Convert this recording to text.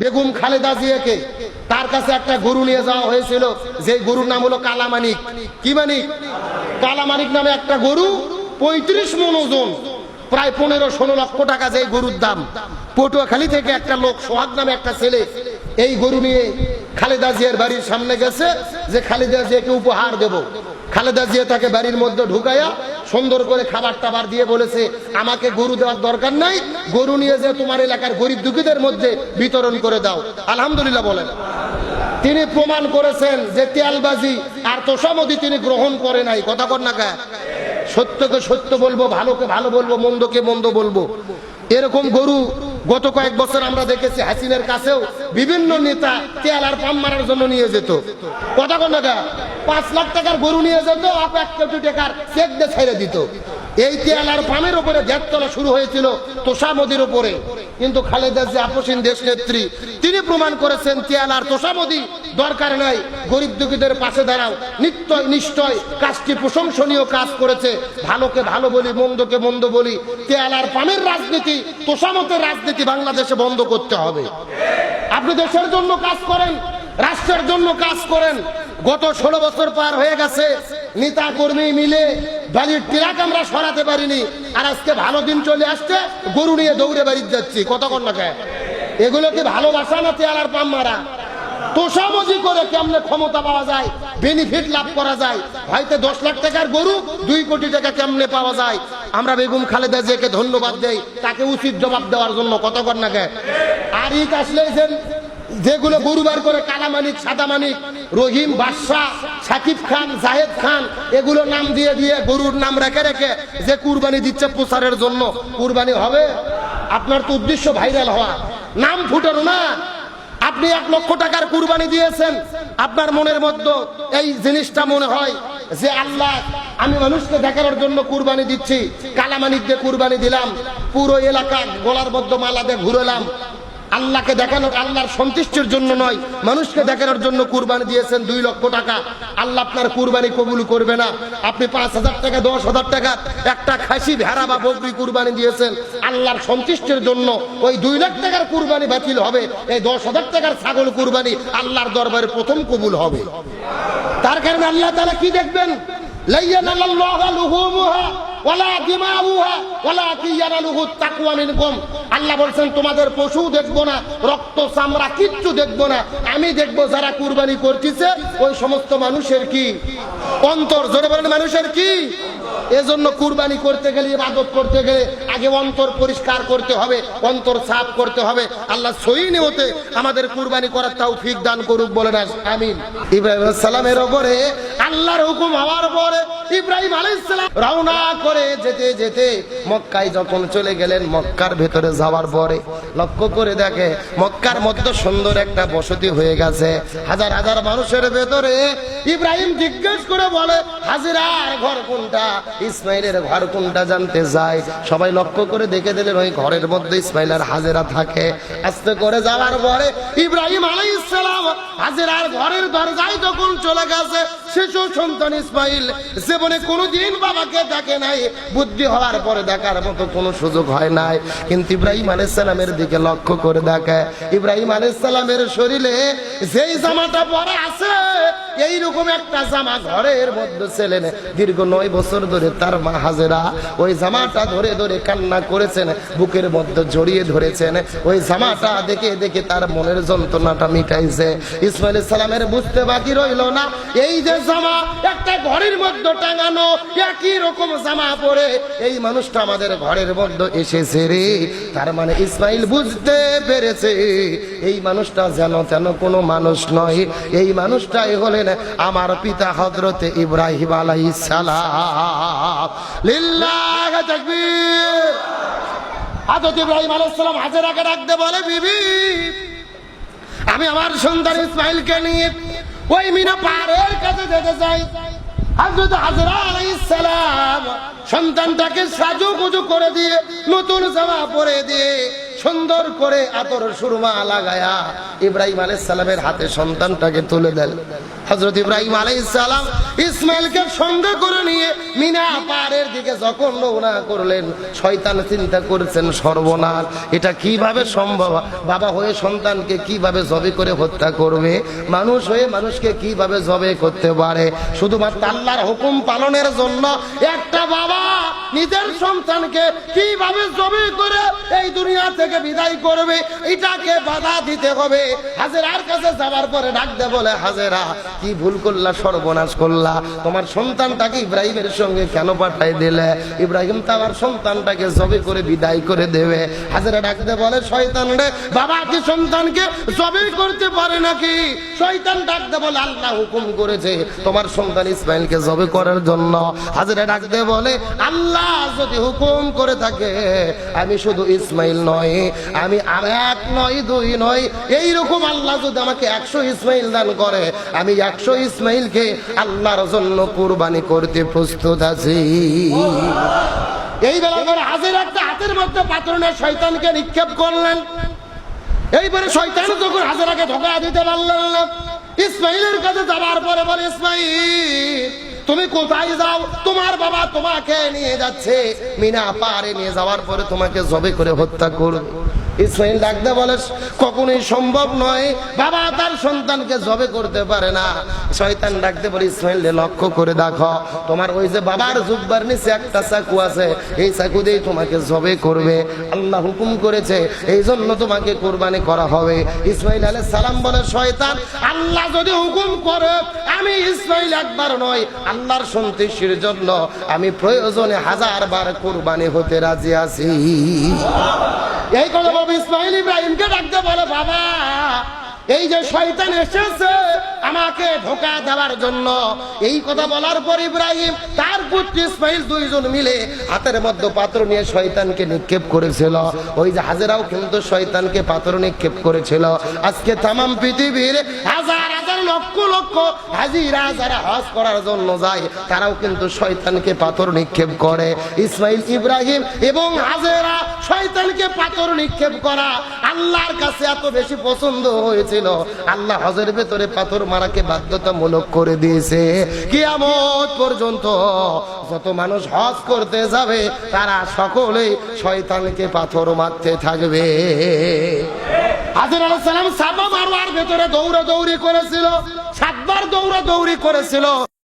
বেগম খালেদা জিয়াকে তার কাছে একটা গরু নিয়ে যাওয়া হয়েছিল যে গরুর নাম হলো কালামানিক। কি মানিক? কালামানিক নামে একটা গরু, পঁয়ত্রিশ মন ওজন, প্রায় পনেরো ষোলো লক্ষ টাকা যে গরুর দাম। পটুয়াখালী থেকে একটা লোক সোহাগ নামে একটা ছেলে এই গরু নিয়ে খালেদা জিয়ার বাড়ির সামনে গেছে যে খালেদা জিয়াকে উপহার দেব। খালেদা জিয়া তাকে বাড়ির মধ্যে ঢুকাইয়া সুন্দর করে খাবার টাবার দিয়ে বলেছে, আমাকে গরু দেওয়ার দরকার নাই, গরু নিয়ে যে তোমার এলাকার গরিব দুঃখীদের মধ্যে বিতরণ করে দাও। আলহামদুলিল্লাহ বলেন। তিনি প্রমাণ করেছেন যে তেলবাজি আর তোষামদি তিনি গ্রহণ করে নাই। কথা কর না কা? সত্যকে সত্য বলব, ভালোকে ভালো বলব, মন্দকে মন্দ বলব। এরকম গরু গত কয়েক বছর আমরা দেখেছি হাসিনের কাছেও বিভিন্ন নেতা তেল আর পাম মারার জন্য নিয়ে যেত। কথা কোন পাঁচ লাখ টাকার গরু নিয়ে যেত, আপ এক কোটি টাকার চেক দিয়ে ছেড়ে দিত। এই আর পামের উপরে গ্যাস তোলা শুরু হয়েছিল তোষা তোষামদির উপরে। কিন্তু খালেদা যে আপসীন দেশ নেত্রী, তিনি প্রমাণ করেছেন আর তোষামদি দরকার নাই, গরিব দুঃখীদের পাশে দাঁড়াও। নিশ্চয় নিশ্চয় কাজটি প্রশংসনীয় কাজ করেছে। ভালোকে ভালো বলি, মন্দকে মন্দ বলি আর পামের রাজনীতি, তোষামতের রাজনীতি বাংলাদেশে বন্ধ করতে হবে। আপনি দেশের জন্য কাজ করেন, রাষ্ট্রের জন্য কাজ করেন। গত ষোলো বছর পার হয়ে গেছে নেতা কর্মী মিলে বাড়ির টিরাক আমরা সরাতে পারিনি। আর আজকে ভালো দিন চলে আসছে, গরু নিয়ে দৌড়ে বাড়িতে যাচ্ছি। কতক্ষণ না খায় এগুলো কি ভালোবাসা না তেয়ালার পাম মারা? তোষামজি করে কেমনে ক্ষমতা পাওয়া যায় বেনিফিট লাভ করা যায়? হয়তো দশ লাখ টাকার গরু, দুই কোটি টাকা কেমনে পাওয়া যায়? আমরা বেগম খালেদা জিয়াকে ধন্যবাদ দেই, তাকে উচিত জবাব দেওয়ার জন্য। কতক্ষণ না খায় আর ইট আসলে যেগুলো গরু বার করে কালা মানিক সাদা সাদামানিক রহিম বাদশাহ, সাকিব খান, জাহেদ খান, এগুলো নাম দিয়ে দিয়ে গরুর নাম রেখে রেখে যে কুরবানি দিচ্ছে প্রচারের জন্য, কুরবানি হবে? আপনার তো উদ্দেশ্য ভাইরাল হওয়া। নাম ফুটানো না। আপনি এক লক্ষ টাকার কুরবানি দিয়েছেন, আপনার মনের মধ্যে এই জিনিসটা মনে হয় যে আল্লাহ, আমি মানুষকে দেখানোর জন্য কুরবানি দিচ্ছি কালামানিক দিয়ে কুরবানি দিলাম, পুরো এলাকা গলার মধ্যে মালা দিয়ে ঘুরলাম আল্লাহকে দেখানোর, আল্লাহর সন্তুষ্টির জন্য নয়। মানুষকে দেখানোর জন্য কুরবানি দিয়েছেন দুই লক্ষ টাকা। আল্লাহ আপনার কুরবানি কবুল করবে না। আপনি পাঁচ হাজার টাকা, দশ হাজার টাকা, একটা খাসি, ভেড়া বা বকরি কুরবানি দিয়েছেন। আল্লাহর সন্তুষ্টির জন্য ওই দুই লাখ টাকার কুরবানি বাতিল হবে। এই দশ হাজার টাকার ছাগল কুরবানি আল্লাহর দরবারে প্রথম কবুল হবে। তার কারণে আল্লাহ তারা কি দেখবেন? লাইয়ান আল্লাহ লুহুমুহা ওয়ালা দিমাউহা ওয়ালাকিন ইয়ানালুহু তাকওয়া মিনকুম। আল্লাহ বলছেন, তোমাদের পশু দেখব না, রক্ত, চামড়া, কিচ্ছু দেখব না। আমি দেখব যারা কুরবানি করতেছে, ওই সমস্ত মানুষের কি? অন্তর, জোরে বলেন, মানুষের কি? এজন্য কুরবানি করতে গেলে, ইবাদত করতে গেলে আগে অন্তর পরিষ্কার করতে হবে, অন্তর সাফ করতে হবে। আল্লাহ সহি নিয়তে আমাদের কুরবানি করার তৌফিক দান করুক বলে না আমিন। ইব্রাহিম সালামের ওপরে আল্লাহর হুকুম হওয়ার পরে ইব্রাহিম আলাইহিস সালাম রওনা করে যেতে যেতে মক্কায় যখন চলে গেলেন, মক্কার ভেতরে যাওয়ার পরে লক্ষ্য করে দেখে মক্কার মধ্যে সুন্দর একটা বসতি হয়ে গেছে। হাজার হাজার মানুষের ভেতরে ইব্রাহিম জিজ্ঞেস করে বলে হাজিরার ঘর কোনটা? ইসমাইলের ঘর কোনটা জানতে যায়। সবাই লক্ষ্য করে দেখে দিলেন, ওই ঘরের মধ্যে ইসমাইল আর হাজেরা থাকে। আস্তে করে যাওয়ার পরে ইব্রাহিম আলাইহিস সালাম হাজেরার ঘরের দরজায় যখন চলে গেছে শিশু সন্তান ইসমাইল জীবনে কোনোদিন বাবাকে দেখে নাই। বুদ্ধি হওয়ার পরে দেখার মতো কোনো সুযোগ হয় নাই। কিন্তু ইব্রাহিম আলাইসালামের দিকে লক্ষ্য করে দেখে। ইব্রাহিম আলাইসালামের শরীরে যেই জামাটা পরে আছে এইরকম একটা জামা ঘরের মধ্যে ছেলেন দীর্ঘ নয় বছর ধরে তার মা হাজেরা ওই জামাটা ধরে ধরে কান্না করেছেন, বুকের মধ্যে জড়িয়ে ধরেছেন। ওই জামাটা দেখে দেখে তার মনের যন্ত্রণাটা মিটাইছে। ইসমাইল সালামের বুঝতে বাকি রইল না। এই যে জামা একটা ঘরের মধ্যে টাঙানো, একই রকম জামা পরে এই মানুষটা আমাদের ঘরের মধ্যে এসেছে রে। তার মানে ইসমাইল বুঝতে পেরেছে, এই মানুষটা যেন তেন কোনো মানুষ নয়। এই মানুষটাই হলেন আমার পিতা হজরতে ইব্রাহিম আলাইহিস সালাম। ইব্রাহিম সালাম বলে, বিবি, আমি আমার সন্তান ইসমাইলকে নিয়ে ওই মিনা পাহাড়ের কাছে যেতে চাই। হাজরা সালাম সন্তানটাকে করে দিয়ে, নতুন জামা পরে দিয়ে সুন্দর করে আতর সুরমা লাগায়া ইব্রাহিম আলাইহিস সালামের হাতে সন্তানটাকে তুলে দেন। হজরত ইব্রাহিম আলাইসালাম ইসমাইলকে সঙ্গে করে নিয়ে মিনা পাহাড়ের দিকে যখন রওনা করলেন, শয়তান চিন্তা করেছেন সর্বনাশ, এটা কীভাবে সম্ভব? বাবা হয়ে সন্তানকে কীভাবে জবে করে হত্যা করবে? মানুষ হয়ে মানুষকে কীভাবে জবে করতে পারে? শুধুমাত্র আল্লাহর হুকুম পালনের জন্য একটা বাবা নিজের সন্তানকে কীভাবে জবে করে এই দুনিয়া থেকে বিদায় করবে? এটাকে বাধা দিতে হবে। হাজেরার কাছে যাওয়ার পরে ডাকতে বলে, হাজেরা কি ভুল করলা, সর্বনাশ করলা? তোমার সন্তানটাকে ইব্রাহিমের সঙ্গে কেন পাঠাই দিলে? ইব্রাহিম তো আমার সন্তানটাকে জবে করে বিদায় করে দেবে। হাজেরা ডাকতে বলে, শয়তান রে, বাবা কি সন্তানকে জবে করতে পারে নাকি? শয়তান ডাকতে বলে, আল্লাহ হুকুম করেছে তোমার সন্তান ইসমাইলকে জবে করার জন্য। হাজেরা ডাকতে বলে, আল্লাহ যদি হুকুম করে থাকে, আমি শুধু ইসমাইল নয় আমি আর এক নয় দুই নয় এইরকম আল্লাহ যদি আমাকে একশো ইসমাইল দান করে, আমি একশো ইসমাইলকে আল্লাহর জন্য কুরবানি করতে প্রস্তুত আছি। এই বেলা করে হাজির একটা হাতের মধ্যে পাথরনের শয়তানকে নিক্ষেপ করলেন। এইবারে শয়তান যখন হাজারাকে ধোকা দিতে পারলেন ইসমাইলের কাছে যাবার পরে বলে, ইসমাইল তুমি কোথায় যাও? তোমার বাবা তোমাকে নিয়ে যাচ্ছে। মিনা পারে নিয়ে যাওয়ার পরে তোমাকে জবে করে হত্যা করবে। ইসমাইল ডাকতে কখনোই সম্ভব নয়। বাবা তার সন্তানকে জবে করতে পারে না। শয়তান ডাকতে ইসমাইল লক্ষ্য করে দেখো, তোমার ওই যে বাবার জুব্বার নিচে একটা চাকু আছে। এই চাকু দিয়ে তোমাকে জবে করবে। আল্লাহ হুকুম করেছে এই জন্য তোমাকে কোরবানি করা হবে। ইসমাইল আলাইহিস সালাম বলে, শয়তান, আল্লাহ যদি হুকুম করে, আমি ইসমাইল একবার নয় আল্লাহর সন্তুষ্টির জন্য আমি প্রয়োজনে হাজার বার কোরবানি হতে রাজি আছি। এই কথা বাবা ইসমাইল ইব্রাহিমকে ডাকতে বলে, বাবা, এই যে শয়তান এসেছে, আমাকে ধোকা দেওয়ার জন্য। এই কথা বলার পর ইব্রাহিম তার পুত্র ইসমাইল দুইজন মিলে হাতের মধ্যে পাত্র নিয়ে শয়তানকে নিক্ষেপ করেছিল। ওই যে হাজেরাও কিন্তু শয়তানকে পাত্র নিক্ষেপ করেছিল। আজকে তামাম পৃথিবীর হাজার হাজার লক্ষ লক্ষ হাজিরা যারা হজ করার জন্য যায়, তারাও কিন্তু শয়তানকে পাথর নিক্ষেপ করে। ইসমাইল ইব্রাহিম এবং হাজেরা শয়তানকে পাথর নিক্ষেপ করা আল্লাহর কাছে এত বেশি পছন্দ হয়েছিল। আল্লাহ হজের ভেতরে পাথর মারাকে বাধ্যতামূলক করে দিয়েছে। কিয়ামত পর্যন্ত যত মানুষ হজ করতে যাবে, তারা সকলেই শয়তানকে পাথর মারতে থাকবে। হাজির আলাইহিস সালাম সাবা মারোয়ার ভেতরে দৌড়া দৌড়ি করেছিল সাতবার দৌড়া দৌড়ি করেছিল।